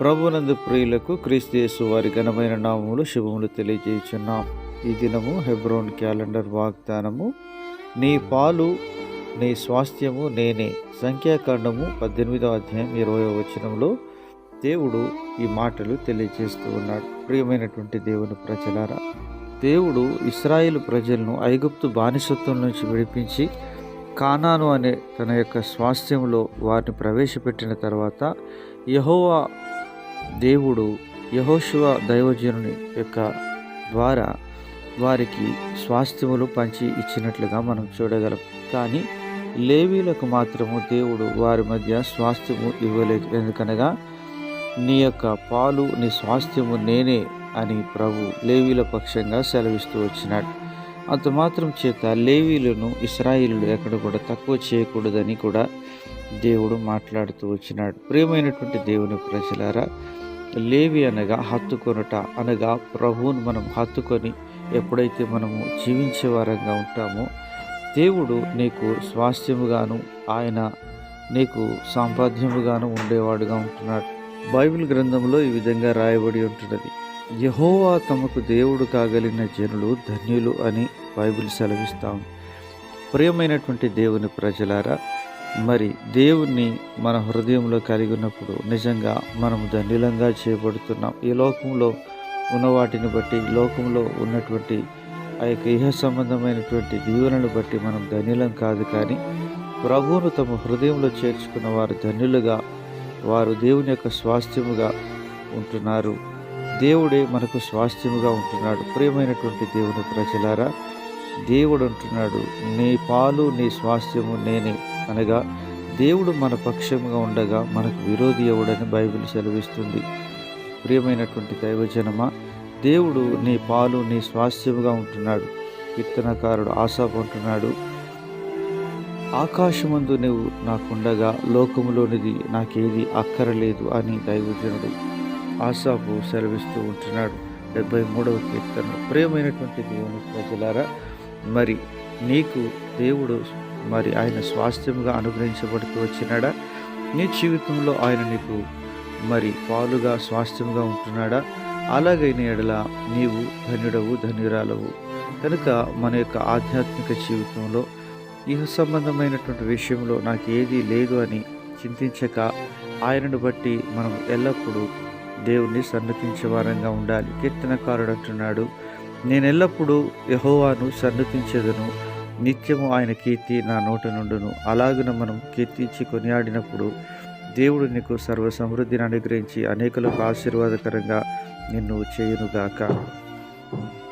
ప్రభునందు ప్రియులకు క్రీస్తు వారి ఘనమైన నామములు శుభములు తెలియజేయుచున్నాం. ఈ దినము హెబ్రోన్ క్యాలెండర్ వాగ్దానము నీ పాలు నీ స్వాస్థ్యము నేనే సంఖ్యాకాండము పద్దెనిమిదవ అధ్యాయం ఇరవై వచనంలో దేవుడు ఈ మాటలు తెలియజేస్తూ ఉన్నాడు. ప్రియమైనటువంటి దేవుని ప్రజలారా దేవుడు ఇస్రాయేల్ ప్రజలను ఐగుప్తు బానిసత్వం నుంచి విడిపించి కానాను అనే తన యొక్క స్వాస్థ్యంలో వారిని ప్రవేశపెట్టిన తర్వాత యహోవా దేవుడు యహోశివ దైవజనుని యొక్క ద్వారా వారికి స్వాస్థ్యములు పంచి ఇచ్చినట్లుగా మనం చూడగలం. కానీ లేవీలకు మాత్రము దేవుడు వారి మధ్య స్వాస్థ్యము ఇవ్వలేదు. ఎందుకనగా నీ యొక్క పాలు నీ స్వాస్థ్యము నేనే అని ప్రభు లేవీల పక్షంగా సెలవిస్తూ వచ్చినాడు. అంత మాత్రం చేత లేవీలను ఇస్రాయిలు ఎక్కడ కూడా తక్కువ చేయకూడదని కూడా దేవుడు మాట్లాడుతూ వచ్చినాడు. ప్రియమైనటువంటి దేవుని ప్రజలారా లేవి అనగా హత్తుకొనుట అనగా ప్రభువును మనం హత్తుకొని ఎప్పుడైతే మనము జీవించే వారంగా ఉంటామో దేవుడు నీకు స్వాస్థ్యముగాను ఆయన నీకు సాంపాద్యముగాను ఉండేవాడుగా ఉంటున్నాడు. బైబిల్ గ్రంథంలో ఈ విధంగా రాయబడి ఉంటున్నది. యహోవా తమకు దేవుడు కాగలిగిన జనులు ధన్యులు అని బైబిల్ సెలవిస్తాం ప్రియమైనటువంటి దేవుని ప్రజలారా మరి దేవుణ్ణి మన హృదయంలో కలిగి ఉన్నప్పుడు నిజంగా మనం ధనిలంగా చేయబడుతున్నాం. ఈ లోకంలో ఉన్న వాటిని బట్టి లోకంలో ఉన్నటువంటి ఆ యొక్క ఇహ సంబంధమైనటువంటి దీవెనను బట్టి మనం ధన్యులం కాదు కానీ ప్రభువును తమ హృదయంలో చేర్చుకున్న వారు ధన్యులుగా వారు దేవుని యొక్క స్వాస్థ్యముగా ఉంటున్నారు. దేవుడే మనకు స్వాస్థ్యముగా ఉంటున్నాడు. ప్రియమైనటువంటి దేవుని ప్రజలారా దేవుడు అంటున్నాడు నీ పాలు నీ స్వాస్థ్యము నేనే అనగా దేవుడు మన పక్షంగా ఉండగా మనకు విరోధి ఎవడని బైబిల్ సెలవిస్తుంది. ప్రియమైనటువంటి దైవజనమా దేవుడు నీ పాలు నీ స్వాస్థ్యముగా ఉంటున్నాడు కీర్తనకారుడు ఆశాపు అంటున్నాడు ఆకాశమందు నువ్వు నాకుండగా లోకములోనిది నాకేది అక్కరలేదు అని దైవజనుడు ఆశాపు సెలవిస్తూ ఉంటున్నాడు. డెబ్బై మూడవ కీర్తన ప్రియమైనటువంటి దేవుని ప్రజలారా మరి నీకు దేవుడు మరి ఆయన స్వాస్థ్యముగా అనుగ్రహించబడుతూ వచ్చినాడా? నీ జీవితంలో ఆయన నీకు మరి పాలుగా స్వాస్థ్యంగా ఉంటున్నాడా? అలాగైన ఎడల నీవు ధన్యుడవు ధన్యురాలవు. కనుక మన యొక్క ఆధ్యాత్మిక జీవితంలో ఇహ సంబంధమైనటువంటి విషయంలో నాకు ఏదీ లేదు అని చింతించక ఆయనను బట్టి మనం ఎల్లప్పుడూ దేవుణ్ణి సన్నతించే వారంగా ఉండాలి. కీర్తనకారుడు అంటున్నాడు నేను ఎల్లప్పుడూ యహోవాను సన్నతించేదను నిత్యము ఆయన కీర్తి నా నోట నుండును. అలాగున మనం కీర్తించి కొనియాడినప్పుడు దేవుడు నీకు సర్వ సమృద్ధిని అనుగ్రహించి అనేకులకు ఆశీర్వాదకరంగా నిన్ను చేయునుగాక.